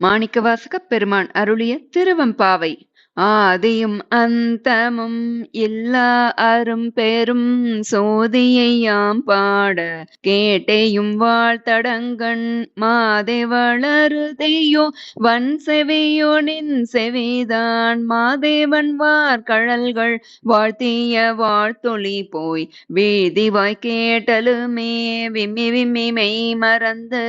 மாணிக்கவாசகப் பெருமான் அருளிய திருவெம்பாவை. ஆதியும் அந்தமும் இல்லா அரும் பெரும் சோதியையாம் பாட கேட்டேயும் வாழ்த்தடங்கண் மாதே வளருதையோ வன் செவியோ நின் செவிதான் மாதேவன் வார்கழல்கள் வாழ்த்திய வாழ்த்தொளி போய் வேதிவாய் கேட்டலுமே விம்மி விம்மி மெய் மறந்து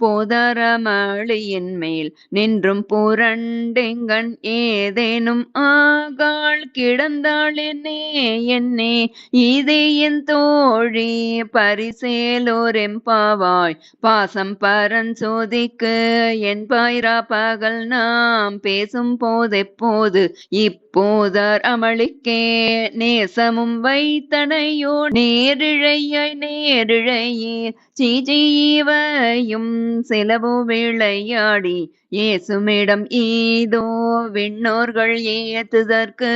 போதரமளியின் மேல் நின்றும் புரண்டெங்கண் ஏதேனும் ஆகாள் கிடந்தாள் என்னே என்னே. இதே என் தோழி பரிசேலோரெம்பாவாய் பாசம் பரன் சோதிக்கு என் பாயிரா பகல் நாம் பேசும் போதெப்போது. இப்போதார் அமளிக்கே நேசமும் வைத்தனையோ. நேரிழையாய் நேரிழையீர். சீஜீவையும் செலவு விளையாடி ஏசுமிடம் ஈதோ விண்ணோர்கள் ஏத்துதற்கு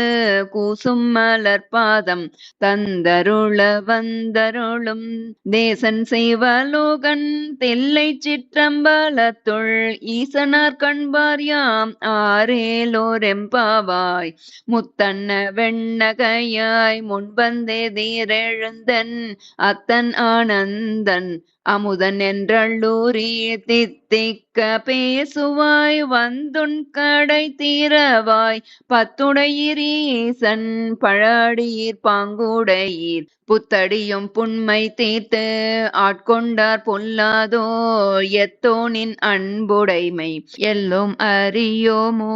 கூசும் மலர்பாதம் தந்தருள வந்தருளும். தேசன் செய்வலோகன் தெல்லை சிற்றம்பலத்துள் ஈசனார் கண்பார் யாம் ஆரேலோரெம்பாவாய் முத்தன்ன வெண்ணகையாய் முன்வந்தே தீரெழுந்தன் அத்தன் ஆனந்தன் அமுதன் என்றள்ளூரி தித்திக்க பேசுவாய் வந்துன் கடை தீரவாய் பத்துடையீசன் பழடியீர் பாங்குடையீர் புத்தடியும் புண்மை தீர்த்து ஆட்கொண்டார் பொல்லாதோ எத்தோனின் அன்புடைமை எல்லோம் அறியோமோ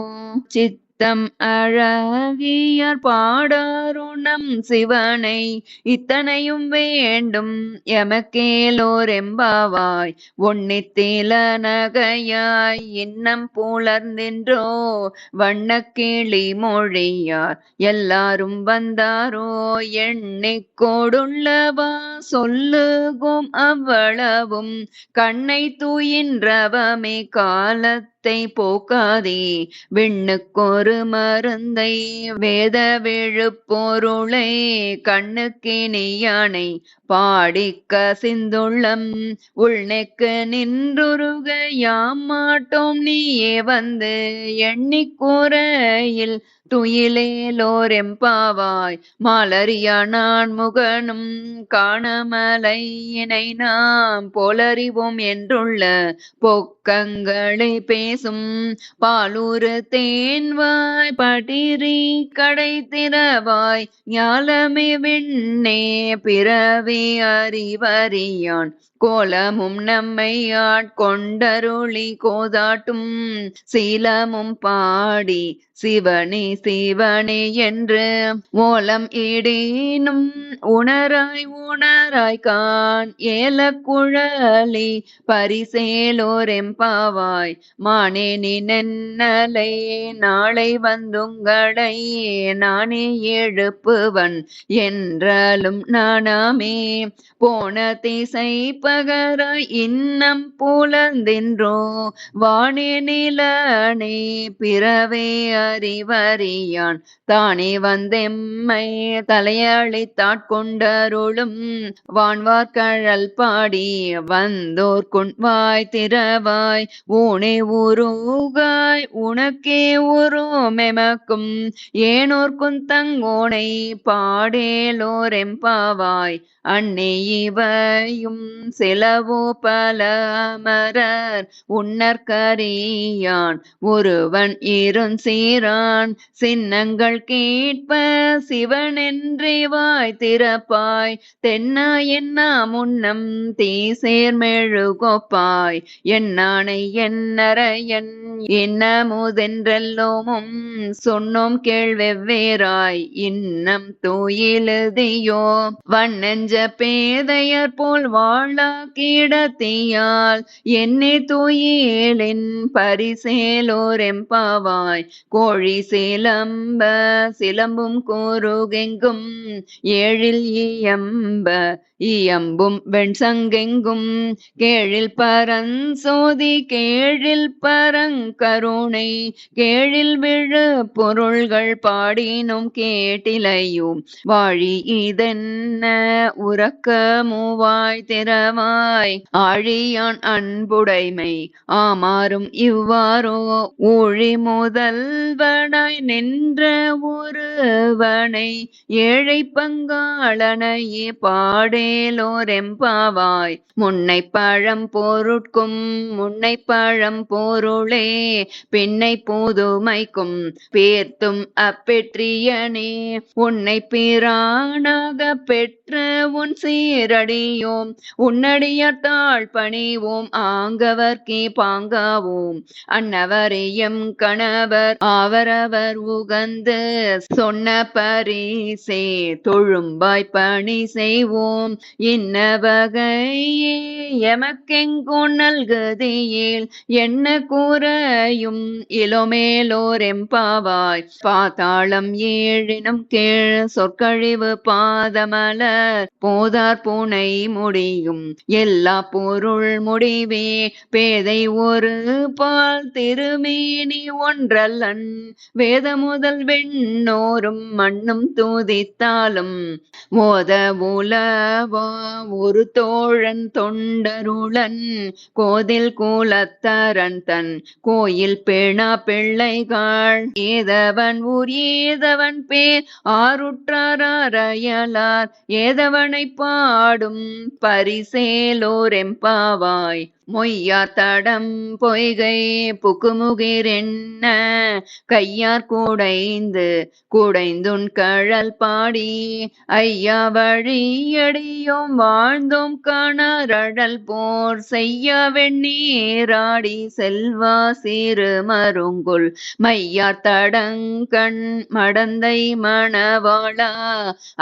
சித் தம் அழகியார் பாடாருணம் சிவனை இத்தனையும் வேண்டும் எமக்கேலோர் எம்பாவாய் ஒன்னித்தில நகையாய் இன்னம் புலர்ந்தின்றோ வண்ணக்கிளி மொழியார். எல்லாரும் வந்தாரோ எண்ணிக்கோடுள்ளவா சொல்லுகும் அவ்வளவும். கண்ணை தூயின்றவமே காலத்து வித்தை போக்காதே. விண்ணுக்கொரு மருந்தை வேத விழுப்பொருளை. கண்ணுக்கினியானை பாடிக்க சிந்துள்ளம் உள்நெக்கு நின்றுருக யாம் மாட்டோம். நீயே வந்து எண்ணிக்கூறையில் துயிலேலோரெம்பாவாய் மாலரியா நான் முகனும் காணமலையினை நாம் போலறிவோம் என்றுள்ள பொக்கங்களை பேசும். பாலூர் தேன்வாய் பட்டிரி கடை திறவாய் ஞாலமே விண்ணே பிறவி அறிவறியான். கோலமும் நம்மை ஆட்கொண்டருளி கோதாட்டும் சீலமும் பாடி சிவனே சிவனே என்று ஓலம் இடேனும் உணராய் உணராய் கான் ஏல குழலி பரிசேலோரெம்பாவாய் மானே நின்னலை நாளை வந்துங்களை நானே எழுப்புவன் என்றாலும் நானாமே. போன திசை பகராய் இன்னம் புலந்தின்றோ வானே நிலனே பிறவே அறிவறியான். தானே வந்தெம்மை தலையளித்தாட்கொண்டருளும் வான்வார்கழல் பாடி வந்தோர் கொண்வாய் திறவாய். ஊனே உருகாய் உனக்கே உருமெமக்கும் ஏனோர்க்கும் தங்கோனை பாடேலோரெம்பாவாய் அன்னை இவையும் சிலவோ பல அமரர். உன்னற்கரியான் ஒருவன் இருஞ்சீரான் சின்னங்கள் கேட்ப சிவனென்றே வாய் திறப்பாய். தென்னா என்னா முன்னம் தீசேர்மெழுகொப்பாய் என்னானை என்னரையன் என்னமுதென்றெல்லோமும் சொன்னோம் கேள்வெவ்வேறாய். இன்னம் தூயிலுதியோ வண்ணெஞ்ச பேதையர் போல் வாழா கிடத்தியால். என்னை தூயிலின் பரிசேலோரெம்பாவாய். கோ கோழி சிலம்ப சிலம்பும் கூறுகெங்கும் ஏழில் இயம்ப இயம்பும் வெண்சங்கெங்கும் கேழில் பரஞ்சோதி கேழில் பரங்கருணை கேழில் விழு பொருள்கள் பாடினும் கேட்டிலையும் வாழி இதென்ன உறக்க மூவாய் திறவாய் ஆழியான் அன்புடைமை ஆமாறும் இவ்வாறோ ஊழி முதல்வனாய் நின்ற ஒருவனை ஏழை பங்காளனையே பாடே மேலோரெம்பாவாய் முன்னை பழம் பொருட்கும் முன்னை பழம் பொருளே பின்னை புதுமைக்கும் பேர்த்தும் அப்பெற்றியனே. உன்னை பிரானாக பெற்ற உன் சீரடியோம் உன்னடியத்தாள் பணிவோம் ஆங்கவர்க்கே பாங்காவோம். அன்னவரையும் கணவர் அவரவர் உகந்து சொன்ன பரிசே தொழும்பாய் பணி செய்வோம். இன்ன வகையே எமக்கெங்கோ நல்குதியேல் என்ன கூறையும் இளமேலோர் எம்பாவாய் பாதாளம் ஏழினும் கீழ் சொற்கழிவு பாதமலர். போதார் பூனை முடியும் எல்லா பொருள் முடிவே. பேதை ஒரு பால் திருமேனி ஒன்றல்லன். வேத முதல் வெண்ணோரும் மண்ணும் தூதித்தாலும். மோத உலவா ஒரு தோழன் தொண்டருளன் கோதில் கூலத்தரன் தன் கோயில் பேணா பிள்ளைகாள். ஏதவன் ஊர் ஏதவன் பேர் ஆருற்றாரையலார் ஏதவனை பாடும் பரிசேலோர் எம்பாவாய் மொய்யாத்தடம் பொய்கை புக்குமுகிரென்ன கையார் கூடைந்து கூடைந்துன் கழல் பாடி ஐயா வழியடியும் வாழ்ந்தும் கணரழல் போர் செய்ய வெண்ணீராடி செல்வா சிறு மருங்குள் மையார் தடங்கண் மடந்தை மணவாளா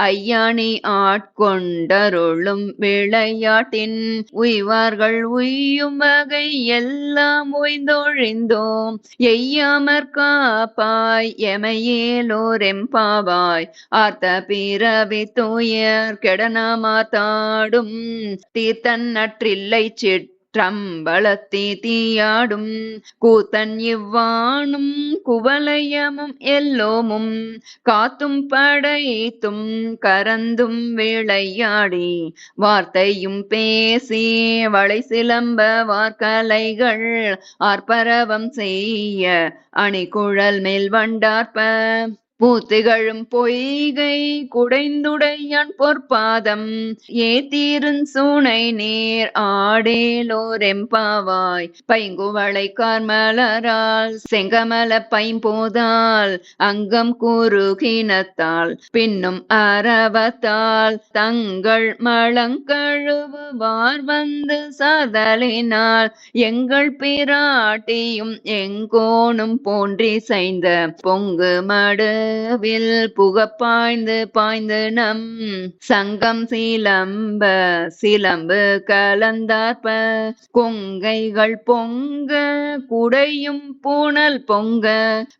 ஐயாணி ஆட்கொண்டருளும் விளையாட்டின் உய்வார்கள் உய்யும் வகை எல்லாம் ஓய்ந்தொழிந்தோம். எய்யாமற் காப்பாய் எமையேலோர் எம்பாவாய் ஆர்த்த பிறவி தூயர் கெடனமாத்தாடும் தீர்த்தன் நற்றில்லை சிட் ட்ரம்பளத்தே தீயாடும் கூத்தன் இவ்வாணும் குவலயமும் எல்லோமும் காத்தும் படைத்தும் கரந்தும் விளையாடி வார்த்தையும் பேசி வளை சிலம்ப வார்கலைகள் ஆர்ப்பரவம் செய்ய அணிகுழல் மேல் வண்டார்ப்ப. பூத்திகழும் பொய்கை குடைந்துடையான் பொற்பாதம். ஏத்தீருன் சூனை நீர் ஆடேலோர் எம்பாவாய் பைங்குவளை கார்மலரால் செங்கமல பைம்போதால் அங்கம் கூறுகினத்தால் பின்னும் அரவத்தால் தங்கள் மளங்கழுவுவார் வந்து சாதலினால் எங்கள் பிராட்டியும் எங்கோனும் போன்றி சைந்த பொங்கு மடு வில் புக பாய்ந்து பாய்ந்து நம் சங்கம் சிலம்ப சிலம்பு கலந்தார்ப்ப. கொங்கைகள் பொங்க குடையும் பூணல் பொங்க.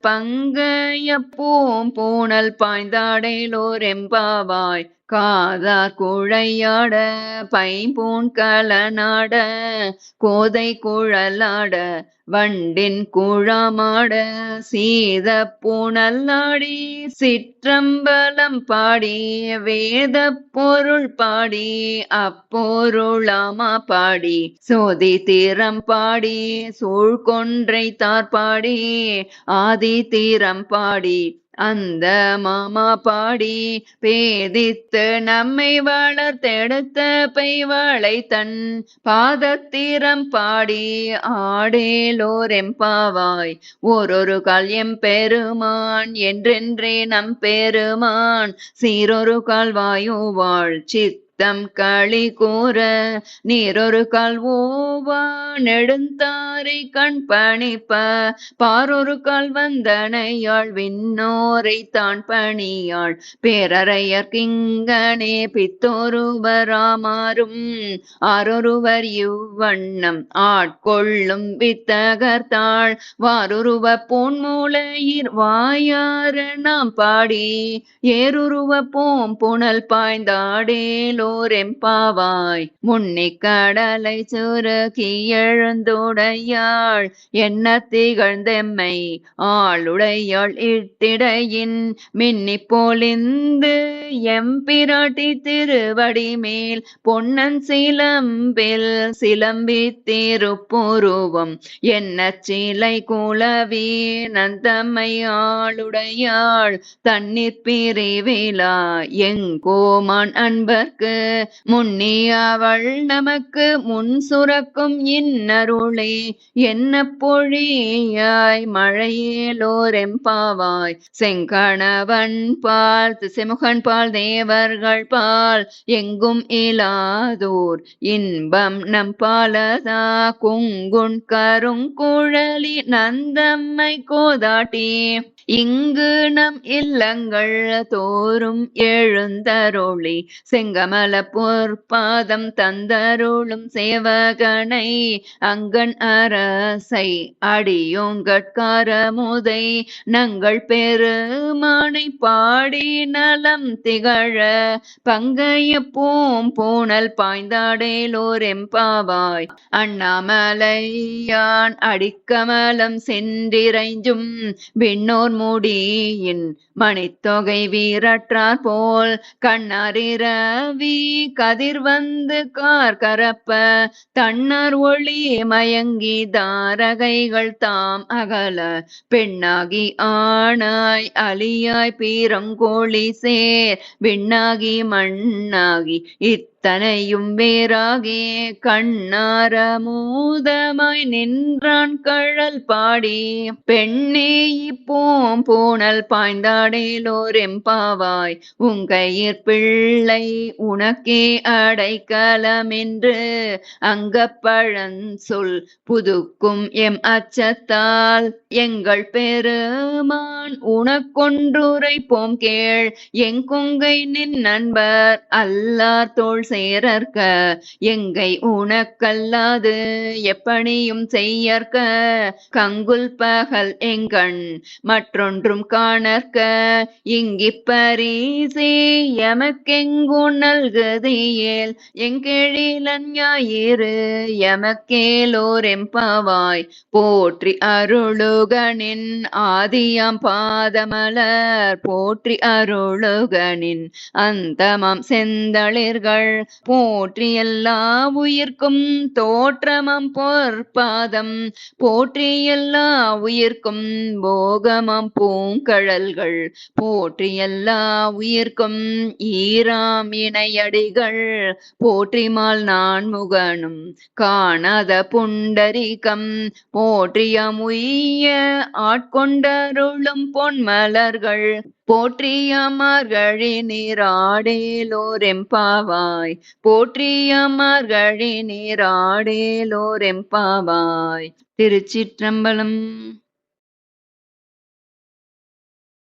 பங்கையப்பூம் பூனல் பூணல் பாய்ந்தாடேலோர் எம்பாவாய். காதா குழையாட பைம்பூன் கலனாட கோதை குழலாட வண்டின் குழாமாட சீத புனல்லாடி சிற்றம்பலம் பாடி வேத பொருள் பாடி அப்பொருளாமா பாடி சோதி தீரம் பாடி சூழ்கொன்றை தார்பாடி ஆதி தீரம் பாடி அந்த மாமா பாடி பேதித்து நம்மை வளர்த்தெடுத்த பெய்வாளை தன் பாதத்திரம் பாடி ஆடேலோர் எம்பாவாய் ஓரொரு கால் எம் பெருமான் என்றென்றே நம் பெருமான் சீரொரு கால் வாயுவாள் சித் தம் களி கூற நீரொரு கால் ஓவா நெடுந்தாரை கண் பணிப்ப. பாரொரு கால் வந்தனையாள் விண்ணோரை தான் பணியாள். பேரறையர் கிங்கனே பித்தொருவராமாறும். ஆரொருவர் இவ்வண்ணம் ஆட்கொள்ளும் வித்தகர்த்தாள் வாருருவ பொன்மூலையிர் வாயார நாம் பாடி ஏருருவ போம் புனல் பாய்ந்தாடேலோ. எம்பாவாய் முன்னிக் கடலை சுருக்கி எழுந்துடையாள். என்ன திகழ்ந்தெம்மை ஆளுடையாள் இட்டிடையின். மின்னி பொலிந்து எம்பிராட்டி திருவடி மேல். பொன்னன் சிலம்பில் சிலம்பி திருப்புருவம் என்ன சிலை குலவி நந்தம்மை ஆளுடையாள். தண்ணீர் பிரிவிழா எங்கோமான் அன்பர்க்கு முன்னி அவள் நமக்கு முன் சுரக்கும் இன்னருளே. என்ன பொழியாய் மழையேலோர் எம்பாவாய் செங்கணவன் பால் திசைமுகன் பால் தேவர்கள் பால். எங்கும் இலாதோர் இன்பம் நம் பாலதா. குங்குண் கருங்குழலி நந்தம்மை கோதாட்டி இங்கு நம் இல்லங்கள் தோறும் எழுந்தருளி செங்கமல பொற்பாதம் தந்தருளும் சேவகனை அங்கன் அரசை அடியோங்கட்காரமுதை நங்கள் பெருமானை பாடி நலம் திகழ பங்கைய பூம் பூனல் பாய்ந்தாடேலோர் எம்பாவாய் அண்ணாமலையான் அடிக்கமலம் சென்றிரைஞ்சும் விண்ணோர் முடியின் மணித்தொகை வீரற்றார் போல் கண்ணறிரவி கதிர் வந்து கார் கரப்ப தன்னர் ஒளி மயங்கி தாரகைகள் தாம் அகல பெண்ணாகி ஆணாய் அலியாய் பீரங்கோழி சேர் விண்ணாகி மண்ணாகி இத் தனையும் வேறாகே கண்ணார மூதமாய் நின்றான் கழல் பாடி. பெண்ணே இப்போம் பூணல் பாய்ந்தாடேலோர் எம்பாவாய் உங்கையிற் பிள்ளை உனக்கே அடைக்கலம் என்று அங்கப்பழன் சொல் புதுக்கும் எம் அச்சத்தால். எங்கள் பெருமான் உனக்கொன்றுரைப்போம் கேள். எங்கொங்கை நின் நண்பர் அல்லார் தோல் சேரற்க எங்கை உனக்கல்லாது எப்பணியும் செய்யற்க. கங்குல் பகல் எங்கண் மற்றொன்றும் காணற்க. இங்கிப்பரிசே எமக்கெங்கு நல்குதியேல் எங்கெழிலன் ஞாயிறு எமக்கேலோர் எம்பாவாய் போற்றி அருளுகனின் ஆதியம் பாதமலர் போற்றி அருளுகனின் அந்தமம் செந்தளிர்கள் போற்றி எல்லா உயிர்க்கும் தோற்றமம் பொற்பாதம் போற்றி எல்லா உயிர்க்கும் போகமம் பூங்கழல்கள் போற்றி எல்லா உயிர்க்கும் ஈராம் இணையடிகள் போற்றிமால் நான் முகனும் காணாத புண்டரிகம் போற்றியம் உய்ய ஆட்கொண்டருளும் பொன்மலர்கள் போற்றியமார்கழி நீராடேலோர் எம்பாவாய் போற்றியமார்கழி நீராடேலோர் எம்பாவாய் திருச்சிற்றம்பலம்